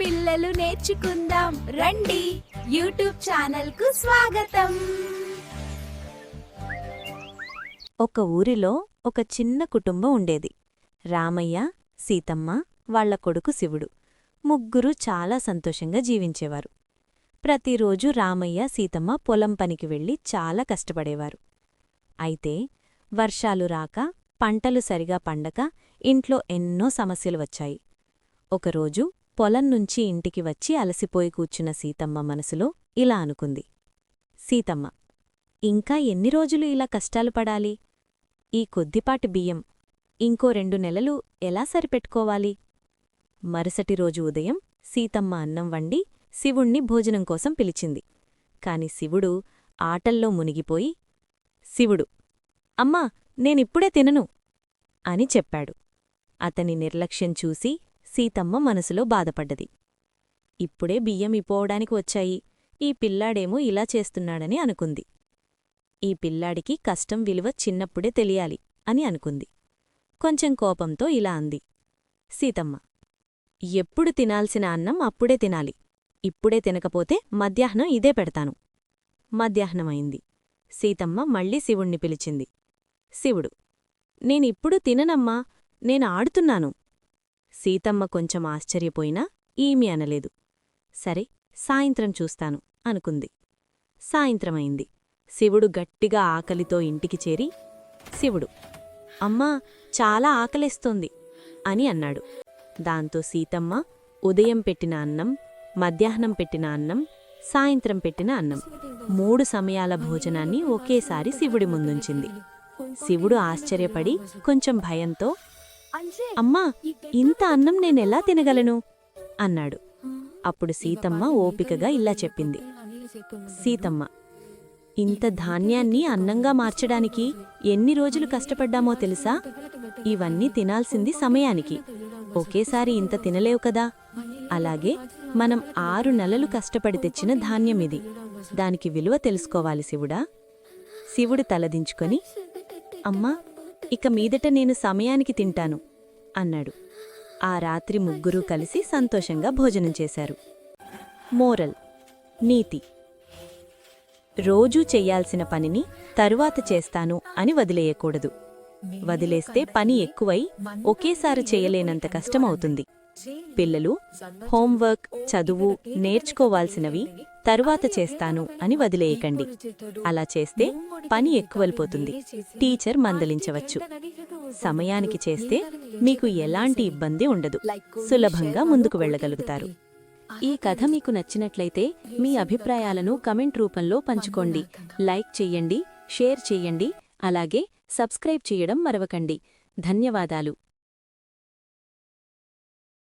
పిల్లలు నేర్చుకుందాం. రండి. యూట్యూబ్ ఛానల్కు స్వాగతం. ఒక ఊరిలో ఒక చిన్న కుటుంబం ఉండేది. రామయ్య సీతమ్మ వాళ్ళ కొడుకు శివుడు. ముగ్గురు చాలా సంతోషంగా జీవించేవారు. ప్రతిరోజు రామయ్య సీతమ్మ పొలం పనికి వెళ్ళి చాలా కష్టపడేవారు. అయితే వర్షాలు రాక పంటలు సరిగా పండక ఇంట్లో ఎన్నో సమస్యలు వచ్చాయి. ఒకరోజు పొలం నుంచి ఇంటికి వచ్చి అలసిపోయి కూర్చున్న సీతమ్మ మనసులో ఇలా అనుకుంది. సీతమ్మ ఇంకా ఎన్ని రోజులు ఇలా కష్టాలు పడాలి? ఈ కొద్దిపాటి బియ్యం ఇంకో రెండు నెలలు ఎలా సరిపెట్టుకోవాలి? మరుసటి రోజు ఉదయం సీతమ్మ అన్నం వండి శివుణ్ణి భోజనం కోసం పిలిచింది. కాని శివుడు ఆటల్లో మునిగిపోయి శివుడు అమ్మా నేనిప్పుడే తినను అని చెప్పాడు. అతని నిర్లక్ష్యం చూసి సీతమ్మ మనసులో బాధపడ్డది. ఇప్పుడే బియ్యం ఇపోవడానికి వచ్చాయి. ఈ పిల్లాడేమో ఇలా చేస్తున్నాడని అనుకుంది. ఈ పిల్లాడికి కష్టం విలువ చిన్నప్పుడే తెలియాలి అని అనుకుంది. కొంచెం కోపంతో ఇలా అంది. సీతమ్మ ఎప్పుడు తినాల్సిన అన్నం అప్పుడే తినాలి. ఇప్పుడే తినకపోతే మధ్యాహ్నం ఇదే పెడతాను. మధ్యాహ్నమైంది. సీతమ్మ మళ్ళీ శివుణ్ణి పిలిచింది. శివుడు నేనిప్పుడు తిననమ్మా నేను ఆడుతున్నాను. సీతమ్మ కొంచెం ఆశ్చర్యపోయినా ఏమీ అనలేదు. సరే సాయంత్రం చూస్తాను అనుకుంది. సాయంత్రమైంది. శివుడు గట్టిగా ఆకలితో ఇంటికి చేరి శివుడు అమ్మా చాలా ఆకలేస్తోంది అని అన్నాడు. దాంతో సీతమ్మ ఉదయం పెట్టిన అన్నం మధ్యాహ్నం పెట్టిన అన్నం సాయంత్రం పెట్టిన అన్నం మూడు సమయాల భోజనాన్ని ఒకేసారి శివుడి ముందుంచింది. శివుడు ఆశ్చర్యపడి కొంచెం భయంతో అమ్మా ఇంత అన్నం నేనెలా తినగలను? అన్నాడు. అప్పుడు సీతమ్మ ఓపికగా ఇలా చెప్పింది. సీతమ్మ ఇంత ధాన్యాన్ని అన్నంగా మార్చడానికి ఎన్ని రోజులు కష్టపడ్డామో తెలుసా? ఇవన్నీ తినాల్సింది సమయానికి. ఒకేసారి ఇంత తినలేవు కదా? అలాగే మనం ఆరు నెలలు కష్టపడి తెచ్చిన ధాన్యమిది దానికి విలువ తెలుసుకోవాలి శివుడా. శివుడు తలదించుకొని అమ్మా ఇక మీదట నేను సమయానికి తింటాను అన్నాడు. ఆ రాత్రి ముగ్గురూ కలిసి సంతోషంగా భోజనం చేశారు. మోరల్ నీతి. రోజూ చెయ్యాల్సిన పనిని తరువాత చేస్తాను అని వదిలేయకూడదు. వదిలేస్తే పని ఎక్కువై ఒకేసారి చేయలేనంత కష్టమవుతుంది. పిల్లలు హోంవర్క్ చదువు నేర్చుకోవాల్సినవి తరువాత చేస్తాను అని వదిలేయకండి. అలా చేస్తే పని ఎక్కువైపోతుంది. టీచర్ మందలించవచ్చు. సమయానికి చేస్తే మీకు ఎలాంటి ఇబ్బంది ఉండదు. సులభంగా ముందుకు వెళ్ళగలుగుతారు. ఈ కథ మీకు నచ్చినట్లయితే మీ అభిప్రాయాలను కమెంట్ రూపంలో పంచుకోండి. లైక్ చెయ్యండి షేర్ చెయ్యండి అలాగే సబ్స్క్రైబ్ చేయడం మరవకండి. ధన్యవాదాలు.